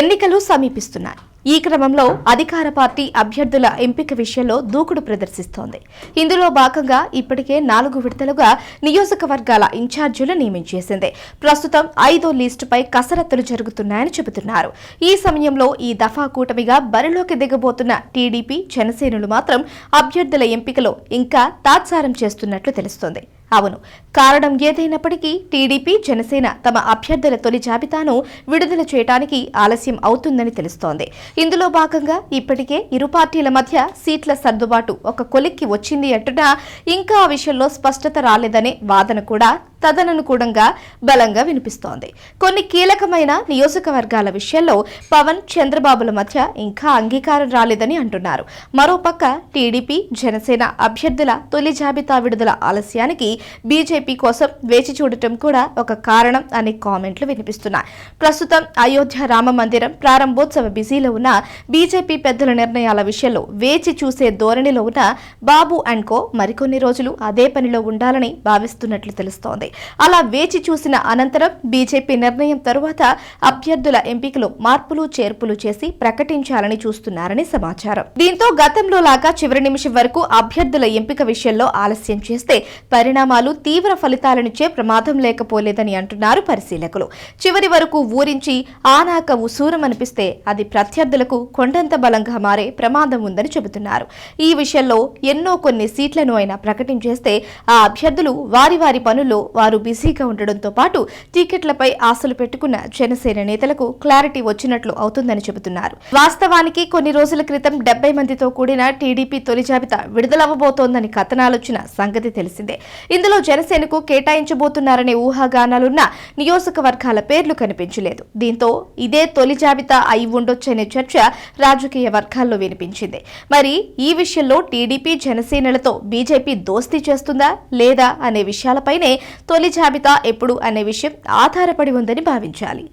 ఎన్నికలు సమీపిస్తున్నాయి. ఈ క్రమంలో అధికార పార్టీ అభ్యర్థుల ఎంపిక విషయంలో దూకుడు ప్రదర్శిస్తోంది. ఇందులో భాగంగా ఇప్పటికే నాలుగు విడతలుగా నియోజకవర్గాల ఇన్ఛార్జీలు నియమించేసింది ప్రస్తుతం ఐదో లిస్టుపై కసరత్తులు జరుగుతున్నాయని చెబుతున్నారు. ఈ సమయంలో ఈ దఫా కూటమిగా బరిలోకి దిగబోతున్న టీడీపీ జనసేనులు మాత్రం అభ్యర్థుల ఎంపికలో ఇంకా తాత్సారం చేస్తున్నట్లు తెలుస్తోంది. అవును. కారణం ఏదైనప్పటికీ టీడీపీ జనసేన తమ అభ్యర్థుల తొలి జాబితాను విడుదల చేయడానికి ఆలస్యం అవుతుందని తెలుస్తోంది. ఇందులో భాగంగా ఇప్పటికే ఇరు పార్టీల మధ్య సీట్ల సర్దుబాటు ఒక కొలిక్కి వచ్చింది అంటున్నా ఇంకా ఆ విషయంలో స్పష్టత రాలేదనే వాదన కూడా తదననుకూలంగా బలంగా వినిపిస్తోంది. కొన్ని కీలకమైన నియోజకవర్గాల విషయంలో పవన్ చంద్రబాబుల మధ్య ఇంకా అంగీకారం రాలేదని అంటున్నారు. మరోపక్క టీడీపీ జనసేన అభ్యర్థుల తొలి జాబితా విడుదల ఆలస్యానికి బీజేపీ కోసం వేచి చూడటం కూడా ఒక కారణం అనే కామెంట్లు వినిపిస్తున్నాయి. ప్రస్తుతం అయోధ్య రామ మందిరం ప్రారంభోత్సవ బిజీలో ఉన్న బీజేపీ పెద్దల నిర్ణయాల విషయంలో వేచి చూసే ధోరణిలో ఉన్న బాబు అండ్ కో మరికొన్ని రోజులు అదే పనిలో ఉండాలని భావిస్తున్నట్లు తెలుస్తోంది. అలా వేచి చూసిన అనంతరం బీజేపీ నిర్ణయం తరువాత అభ్యర్థుల ఎంపికలు మార్పులు చేర్పులు చేసి ప్రకటించాలని చూస్తున్నారని సమాచారం. దీంతో గతంలో లాగా చివరి నిమిషం వరకు అభ్యర్థుల ఎంపిక విషయంలో ఆలస్యం చేస్తే పరిణామాలు తీవ్ర ఫలితాలనిచ్చే ప్రమాదం లేకపోలేదని అంటున్నారు పరిశీలకులు. చివరి వరకు ఊరించి ఆనాక ఉసూరం అనిపిస్తే అది ప్రత్యర్థులకు కొండంత బలంగా మారే ప్రమాదం ఉందని చెబుతున్నారు. ఈ విషయంలో ఎన్నో కొన్ని సీట్లను అయినా ప్రకటించేస్తే ఆ అభ్యర్థులు వారి వారి పనుల్లో వారు బిజీగా ఉండడంతో పాటు టికెట్లపై ఆశలు పెట్టుకున్న జనసేన నేతలకు క్లారిటీ వచ్చినట్లు అవుతుందని చెబుతున్నారు. వాస్తవానికి కొన్ని రోజుల క్రితం డెబ్బై మందితో కూడిన టీడీపీ తొలి జాబితా విడుదలవ్వబోతోందని కథనాలొచ్చిన సంగతి తెలిసిందే. ఇందులో జనసేనకు కేటాయించబోతున్నారనే ఊహాగానాలున్న నియోజకవర్గాల పేర్లు కనిపించలేదు. దీంతో ఇదే తొలి జాబితా అయి ఉండొచ్చనే చర్చ రాజకీయ వర్గాల్లో వినిపించింది. మరి ఈ విషయంలో టీడీపీ జనసేనలతో బీజేపీ దోస్తీ చేస్తుందా లేదా అనే విషయాలపైనే తొలి జాబితా ఎప్పుడు అనే విషయం ఆధారపడి ఉందని భావించాలి.